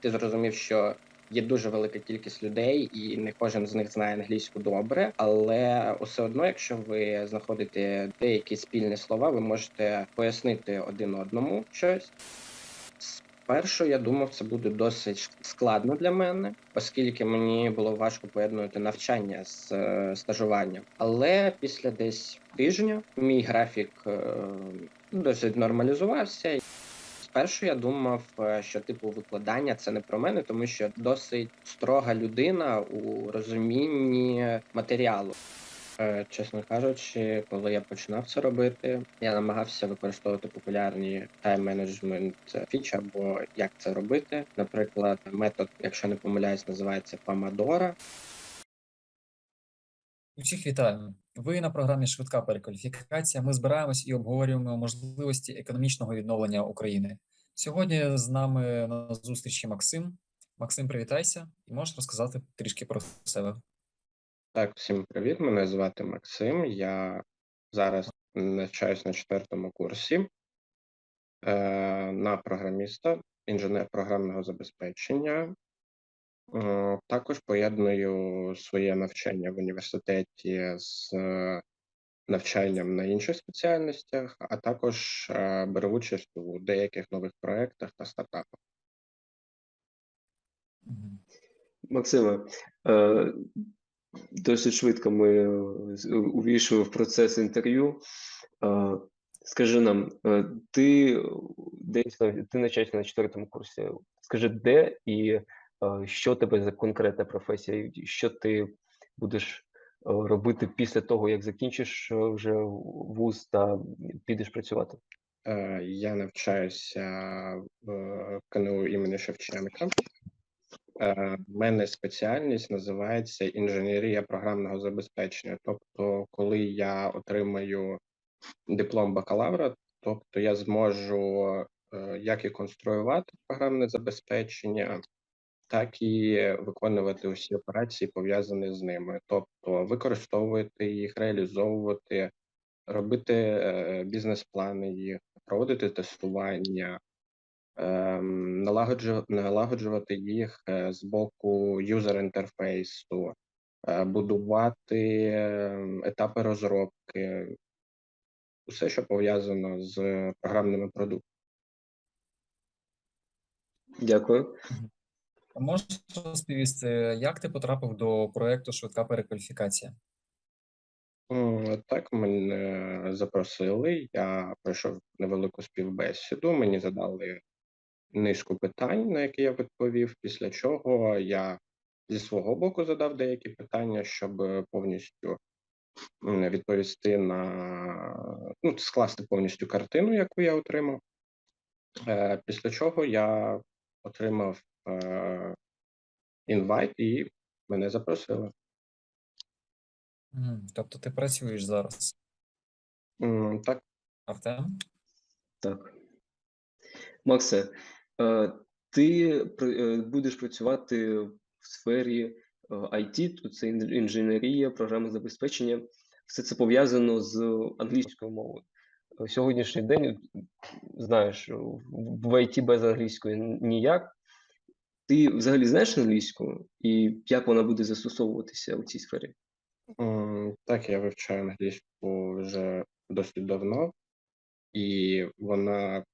ти зрозумів, що є дуже велика кількість людей, і не кожен з них знає англійську добре. Але все одно, якщо ви знаходите деякі спільні слова, ви можете пояснити один одному щось. Спершу я думав, це буде досить складно для мене, оскільки мені було важко поєднувати навчання з е, стажуванням. Але після десь тижня мій графік е, досить нормалізувався. Спершу я думав, е, що типу викладання це не про мене, тому що досить строга людина у розумінні матеріалу. Е, Чесно кажучи, коли я починав це робити, я намагався використовувати популярні тайм-менеджмент фічі або як це робити. Наприклад, метод, якщо не помиляюсь, називається Pomodoro. Усіх вітаю. Ви на програмі Швидка перекваліфікація. Ми збираємось і обговорюємо можливості економічного відновлення України. Сьогодні з нами на зустрічі Максим. Максим, привітайся і можеш розказати трішки про себе. Так, всім привіт. Мене звати Максим. Я зараз навчаюсь на четвертому курсі е, на програміста, інженер програмного забезпечення. Е, Також поєдную своє навчання в університеті з навчанням на інших спеціальностях, а також е, беру участь у деяких нових проєктах та стартапах. Максиме, е, досить швидко ми е, увійшли в процес інтерв'ю. Скажи нам, ти десь на- ти навчаєшся на четвертому курсі. Скажи, де і що тебе за конкретна професія, що ти будеш робити після того, як закінчиш е, вже вуз та підеш працювати? Е, Я навчаюся в КНУ імені Шевченка. Е, в мене спеціальність називається інженерія програмного забезпечення. Тобто, коли я отримаю диплом бакалавра, тобто я зможу е, як і конструювати програмне забезпечення, так і виконувати усі операції, пов'язані з ними, тобто використовувати їх, реалізовувати, робити е, бізнес-плани їх, проводити тестування, ем, налагоджувати їх е, з боку юзер-інтерфейсу, е, будувати ем, етапи розробки, усе, що пов'язано з програмними продуктами. Дякую. Можеш розповісти, як ти потрапив до проекту Швидка перекваліфікація? Так, мене запросили. Я пройшов невелику співбесіду. Мені задали низку питань, на які я відповів. Після чого я зі свого боку задав деякі питання, щоб повністю відповісти на ну, скласти повністю картину, яку я отримав. Е, Після чого я отримав інвайт і мене запросили. Тобто ти працюєш зараз, М, Так, Артем? Так. Максе, е, ти е, будеш працювати в сфері е, IT, тут це інженерія, програмне забезпечення. Все це пов'язано з англійською мовою. Е, Сьогоднішній день, знаєш, в IT без англійської ніяк. Ти взагалі знаєш англійську і як вона буде застосовуватися у цій сфері? Так, я вивчаю англійську вже досить давно, і вона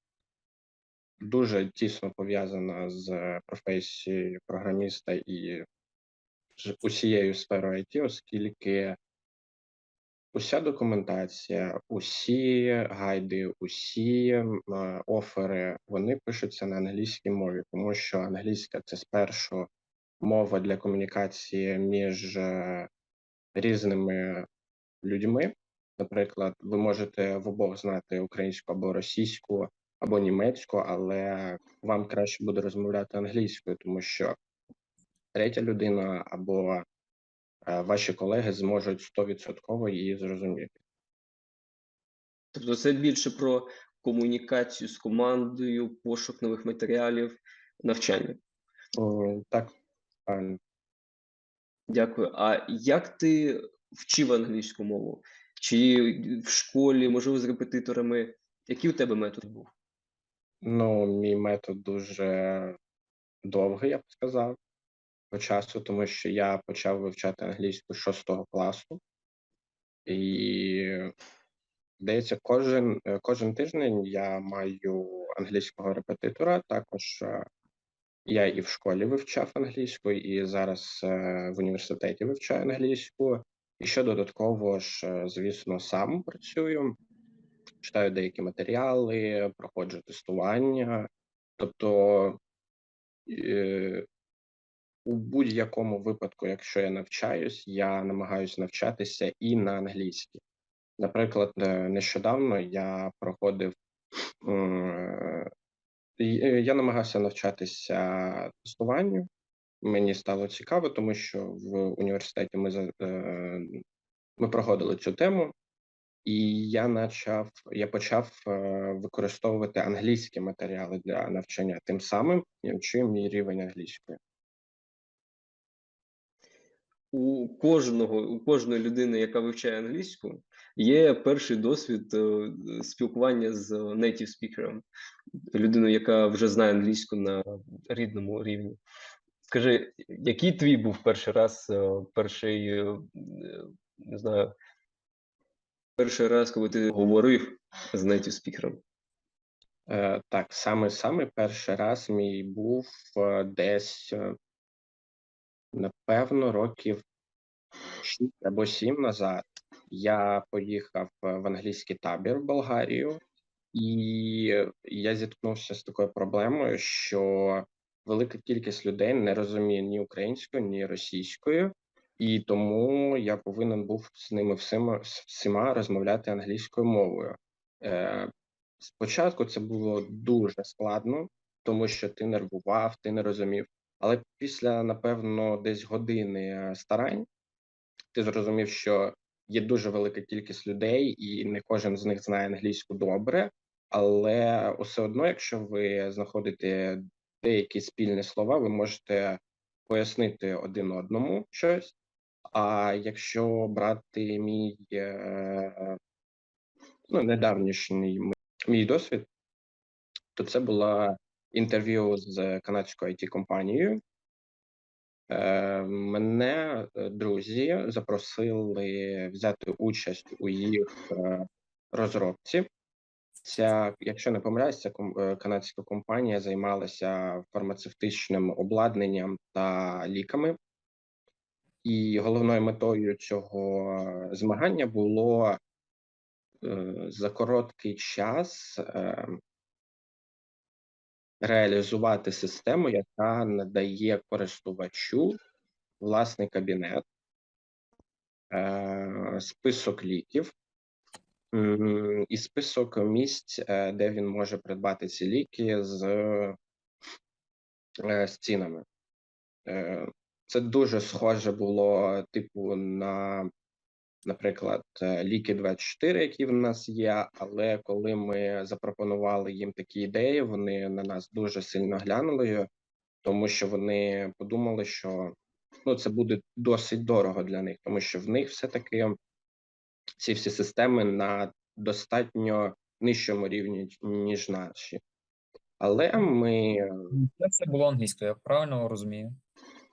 дуже тісно пов'язана з професією програміста і з усією сферою IT, оскільки уся документація, усі гайди, усі офери, вони пишуться на англійській мові, тому що англійська це спершу мова для комунікації між е, різними людьми. Наприклад, ви можете в обох знати українську або російську, або німецьку, але вам краще буде розмовляти англійською, тому що третя людина або ваші колеги зможуть 100% її зрозуміти. Тобто це більше про комунікацію з командою, пошук нових матеріалів, навчання. Так. Дякую. А як ти вчив англійську мову? Чи в школі, можливо, з репетиторами? Який у тебе метод був? Ну, мій метод дуже довгий, я б сказав, по часу, тому що я почав вивчати англійську з 6 класу. І здається, кожен, е, кожен тиждень я маю англійського репетитора. Також е, я і в школі вивчав англійську, і зараз е, в університеті вивчаю англійську. І ще додатково ж, звісно, сам працюю, читаю деякі матеріали, проходжу тестування. Тобто у будь-якому випадку, якщо я навчаюсь, я намагаюся навчатися і на англійській. Наприклад, е, нещодавно я проходив е, я намагався навчатися тестуванню. Мені стало цікаво, тому що в університеті ми е, ми проходили цю тему, і я почав, я почав використовувати англійські матеріали для навчання. Тим самим я вчив мій рівень англійської. У кожного, у кожної людини, яка вивчає англійську, є перший досвід е, спілкування з native speaker, людиною, яка вже знає англійську на рідному рівні. Скажи, який твій був перший раз, е, перший, е, не знаю, перший раз, коли ти говорив з native? Е, так, саме саме перший раз мій був десь, напевно, років 6 або 7 назад. Я поїхав е, в англійський табір в Болгарію, і я зіткнувся з такою проблемою, що велика кількість людей не розуміє ні українською, ні російською, і тому я повинен був з ними всіма, всіма розмовляти англійською мовою. Е, Спочатку це було дуже складно, тому що ти нервував, ти не розумів. Але після, напевно, десь години е, старань ти зрозумів, що є дуже велика кількість людей, і не кожен з них знає англійську добре. Але все одно, якщо ви знаходите деякі спільні слова, ви можете пояснити один одному щось. А якщо брати мій е, ну, недавнішній мій досвід, то це було інтерв'ю з канадською it компанією. Е, мене е, друзі запросили взяти участь у їх е, розробці. Ця, якщо не помиляюсь, канадська компанія займалася фармацевтичним обладнанням та ліками. І головною метою цього змагання було за короткий час е, реалізувати систему, яка надає користувачу власний кабінет, е, список ліків і список місць, е, де він може придбати ці ліки з, е, з цінами. Це дуже схоже було, типу, на, наприклад, е, ліки 24, які в нас є. Але коли ми запропонували їм такі ідеї, вони на нас дуже сильно глянули, тому що вони подумали, що ну, це буде досить дорого для них, тому що в них все-таки ці всі системи на достатньо нижчому рівні, ніж наші. Але ми Це все було англійською, я правильно розумію?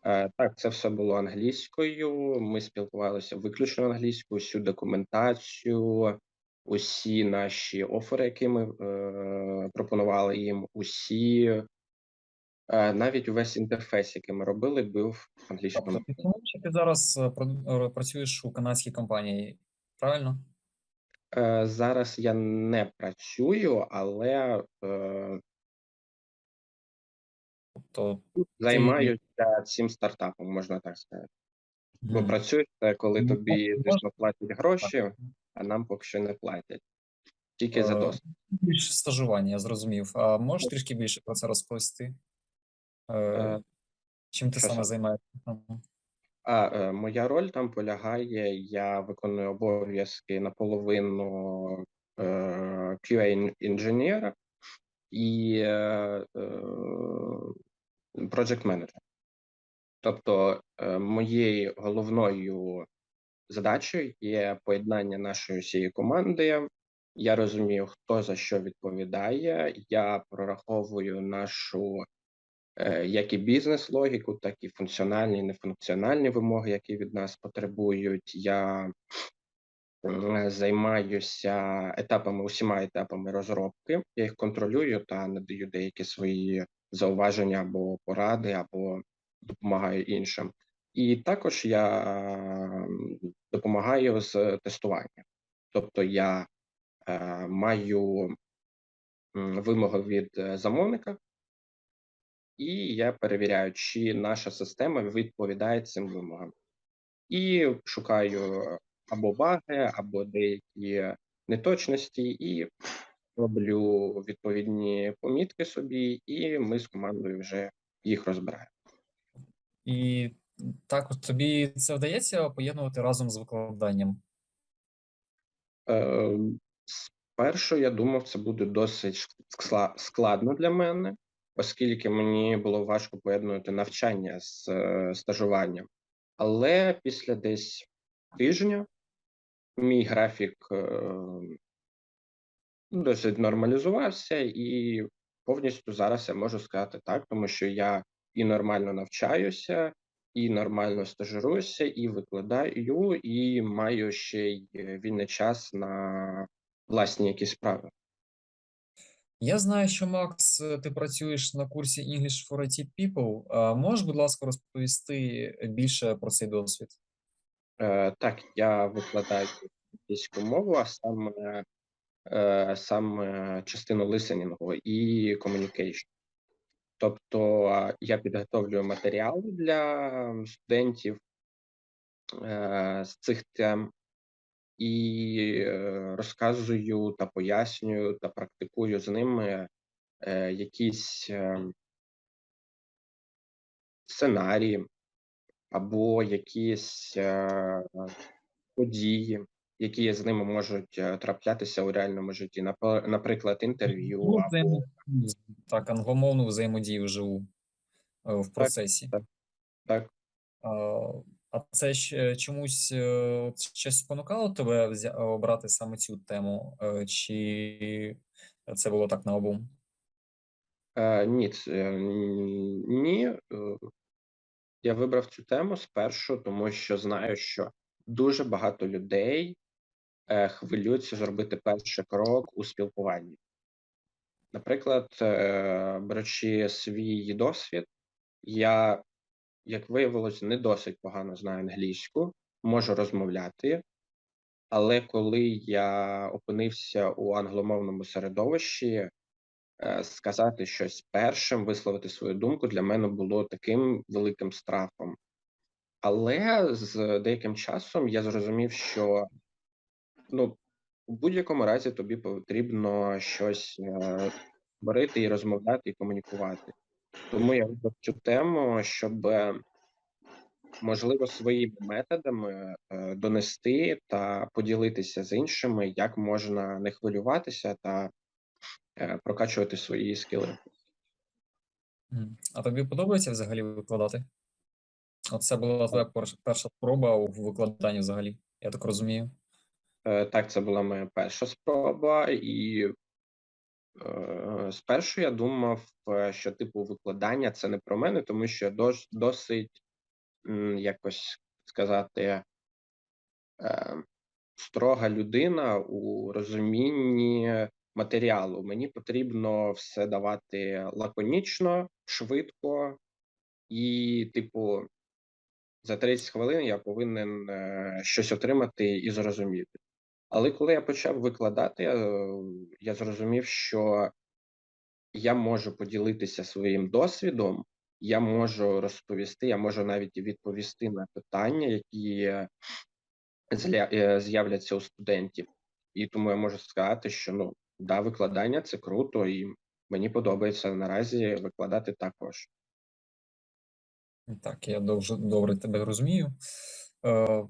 Е, Так, це все було англійською. Ми спілкувалися виключно англійською, всю документацію, усі наші офери, які ми е, пропонували їм, усі, е, навіть увесь інтерфейс, який ми робили, був англійською. Тобто ти ти зараз е, е, працюєш у канадській компанії, правильно? Е, Зараз я не працюю, але е, Тобто, займаюся цим стартапом, можна так сказати. Бо працюєш коли Ну, тобі, звісно, платять гроші, а нам поки що не платять. Тільки за Е, досвід. більше стажування, я зрозумів. А можеш трішки більше про це розповісти? Е, Е, Чим ти саме займаєшся? А моя роль там полягає, я виконую обов'язки наполовину QA інженера і е, е, project manager. Тобто е, моєю головною задачею є поєднання нашої всієї команди. Я розумію, хто за що відповідає. Я прораховую нашу е, як і бізнес-логіку, так і функціональні і нефункціональні вимоги, які від нас потребують. Я займаюся етапами, усіма етапами розробки. Я їх контролюю та надаю деякі свої зауваження або поради, або допомагаю іншим. І також я допомагаю з тестування. Тобто я е, маю вимоги від е, замовника, і я перевіряю, чи наша система відповідає цим вимогам. І шукаю або баги, або деякі неточності, і роблю відповідні помітки собі, і ми з командою вже їх розбираємо. І також тобі це вдається поєднувати разом з викладанням? Е, Спершу я думав, це буде досить складно для мене, оскільки мені було важко поєднувати навчання з е, стажуванням. Але після десь тижня мій графік е, досить нормалізувався, і повністю зараз я можу сказати так, тому що я і нормально навчаюся, і нормально стажируюся, і викладаю, і маю ще й вільний час на власні якісь справи. Я знаю, що Макс, ти працюєш на курсі English for IT People. Можеш, будь ласка, розповісти більше про цей досвід? Е, так, я викладаю англійську мову, а саме, е, саме частину лисенінгу і communication. Тобто я підготовлюю матеріали для студентів е, з цих тем і розказую та пояснюю та практикую з ними якісь е, сценарії або якісь е, події, які з ними можуть е, траплятися у реальному житті. Наприклад, інтерв'ю Ну, або Так, англомовну взаємодію вживу е, в процесі. так. А а це ж чомусь щось спонукало тебе взя- обрати саме цю тему, чи це було так наобум? Е, ні, ні. Я вибрав цю тему спершу, тому що знаю, що дуже багато людей е, хвилюються зробити перший крок у спілкуванні. Наприклад, е, беручи свій досвід, я, як виявилось, не досить погано знаю англійську, можу розмовляти, але коли я опинився у англомовному середовищі, сказати щось першим, висловити свою думку для мене було таким великим страхом. Але з деяким часом я зрозумів, що ну, у будь-якому разі тобі потрібно щось е, говорити і розмовляти і комунікувати. Тому я вибрав цю тему, щоб е, можливо своїми методами е, донести та поділитися з іншими, як можна не хвилюватися та е, прокачувати свої скіли. А тобі подобається взагалі викладати? От це була твоя перша спроба у викладанні взагалі, я так розумію. Е, Так, це була моя перша спроба, і е, спершу я думав, е, що типу викладання це не про мене, тому що дос- досить м, якось сказати е, строга людина у розумінні матеріалу. Мені потрібно все давати лаконічно, швидко, і, типу, за 30 хвилин я повинен е, щось отримати і зрозуміти. Але коли я почав викладати, е, я зрозумів, що я можу поділитися своїм досвідом, я можу розповісти, я можу навіть відповісти на питання, які е, з'являться у студентів. І тому я можу сказати, що ну да, викладання це круто, і мені подобається наразі викладати також. Так, я дуже добре тебе розумію. Е,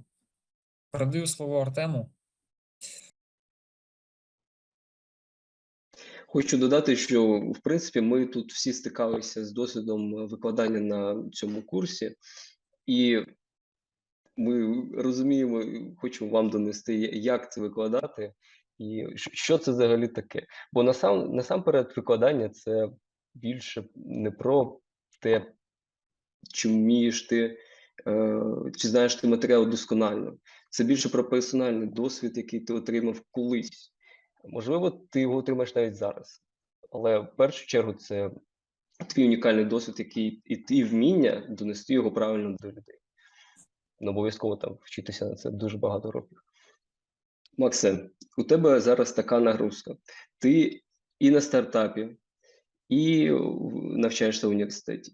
передаю слово Артему. Хочу додати, що в принципі ми тут всі стикалися з досвідом викладання на цьому курсі, і ми розуміємо, хочемо вам донести, як це викладати, і що це взагалі таке. Бо насам, насамперед викладання це більше не про те, чи вмієш ти, е, чи знаєш ти матеріал досконально. Це більше про персональний досвід, який ти отримав колись. Можливо, ти його отримаєш навіть зараз. Але в першу чергу це твій унікальний досвід, який і ти вміння донести його правильно до людей. Не обов'язково там вчитися на це дуже багато років. Максе, у тебе зараз така нагрузка. Ти і на стартапі, і навчаєшся в університеті.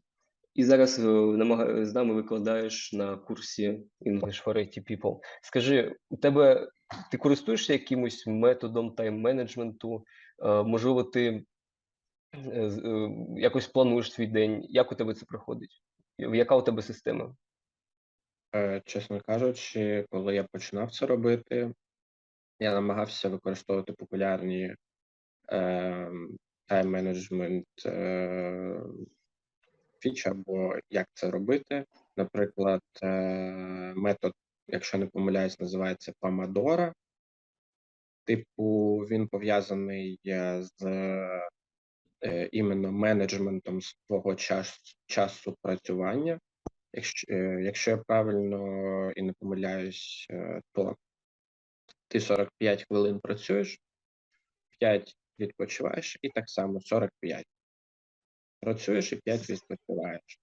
І зараз е, з нами викладаєш на курсі English for IT People. Скажи, у тебе ти користуєшся якимось методом тайм-менеджменту? Е, Можливо, ти е, якось плануєш свій день? Як у тебе це проходить? Яка у тебе система? Чесно кажучи, коли я починав це робити, я намагався використовувати популярні тайм-менеджмент фічі, або як це робити. Наприклад, е, метод, якщо не помиляюсь, називається Pomodoro. Типу, він пов'язаний е, з е, іменно менеджментом свого час, часу працювання. Якщо, е, якщо я правильно і не помиляюсь, е, то ти 45 хвилин працюєш, 5 відпочиваєш, і так само 45. Працюєш і 5 відпочиваєш.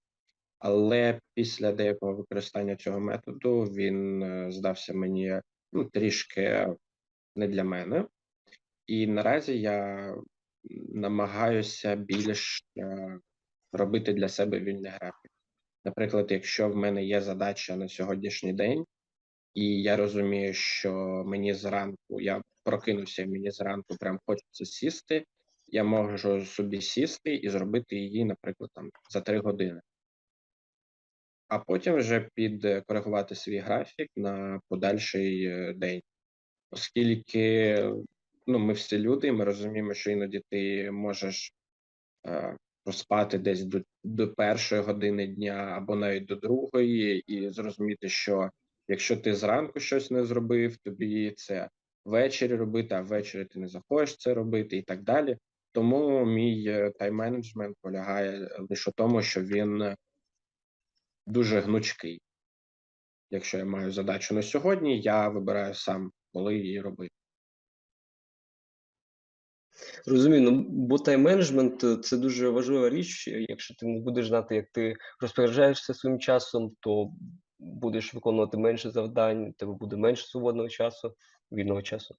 Але після деякого використання цього методу він е, здався мені ну, трішки не для мене. І наразі я намагаюся більш е, робити для себе вільний графік. Наприклад, якщо в мене є задача на сьогоднішній день, і я розумію, що мені зранку я прокинувся, мені зранку прям хочеться сісти, я можу собі сісти і зробити її, наприклад, там за три години. А потім вже підкоригувати свій графік на подальший е, день. Оскільки ну, ми всі люди, ми розуміємо, що іноді ти можеш е, проспати десь до, до першої години дня або навіть до другої, і зрозуміти, що якщо ти зранку щось не зробив, тобі це ввечері робити, а ввечері ти не захочеш це робити, і так далі. Тому мій е, тайм-менеджмент полягає лише у тому, що він дуже гнучкий. Якщо я маю задачу на сьогодні, я вибираю сам, коли її робити. Розумію, ну бо тайм-менеджмент е, це дуже важлива річ. Якщо ти не будеш знати, як ти розпоряджаєшся своїм часом, то будеш виконувати менше завдань, тебе буде менше свободного часу, вільного часу.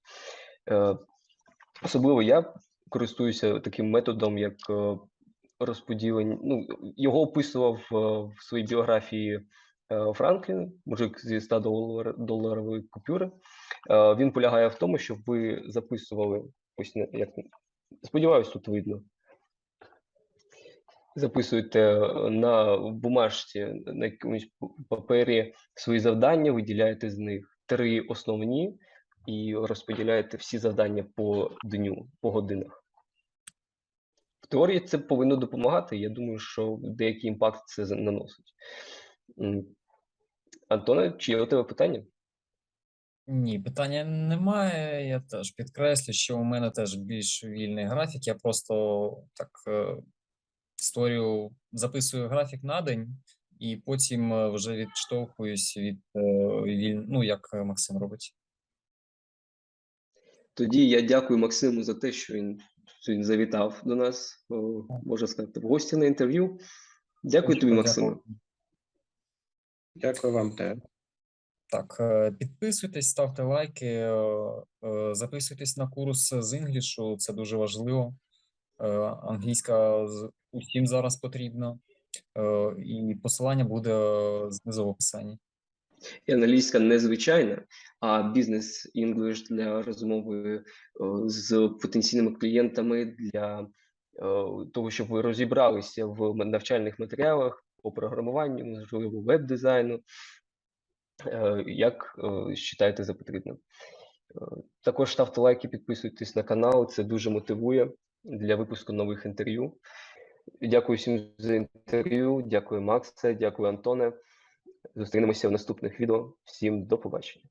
Е, особливо я користуюся таким методом, як е, розподілення. Ну, його описував е, в своїй біографії Франклін, мужик зі 100 долар, доларової купюри. Він полягає в тому, щоб ви записували ось як Сподіваюсь, тут видно. Записуєте е, на бумажці, на якомусь папері свої завдання, виділяєте з них три основні і розподіляєте всі завдання по дню, по годинах. В теорії це повинно допомагати. Я думаю, що деякий імпакт це наносить. Антоне, чи є у тебе питання? Ні, питання немає. Я теж підкреслю, що у мене теж більш вільний графік. Я просто так е, створюю, записую графік на день, і потім е, вже відштовхуюсь від е, ну, як Максим робить. Тоді я дякую Максиму за те, що він, що він завітав до нас, о, можна сказати, в гості на інтерв'ю. Дякую тобі, Максиме. Дякую. Вам теж. Так, е, підписуйтесь, ставте лайки, записуйтесь на курс з інглішу, це дуже важливо. Англійська з- усім зараз потрібна. Е, І посилання буде е, знизу в описанні. І англійська незвичайна, а бізнес інглиш для розмови з потенційними клієнтами для того, щоб ви розібралися в навчальних матеріалах по програмуванню, можливо, веб-дизайну, е, як е, вважаєте за потрібне. Е, Також ставте лайки, підписуйтесь на канал, це дуже мотивує для випуску нових інтерв'ю. Дякую всім за інтерв'ю, дякую Максе, дякую Антоне. Зустрінемося в наступних відео. Всім до побачення.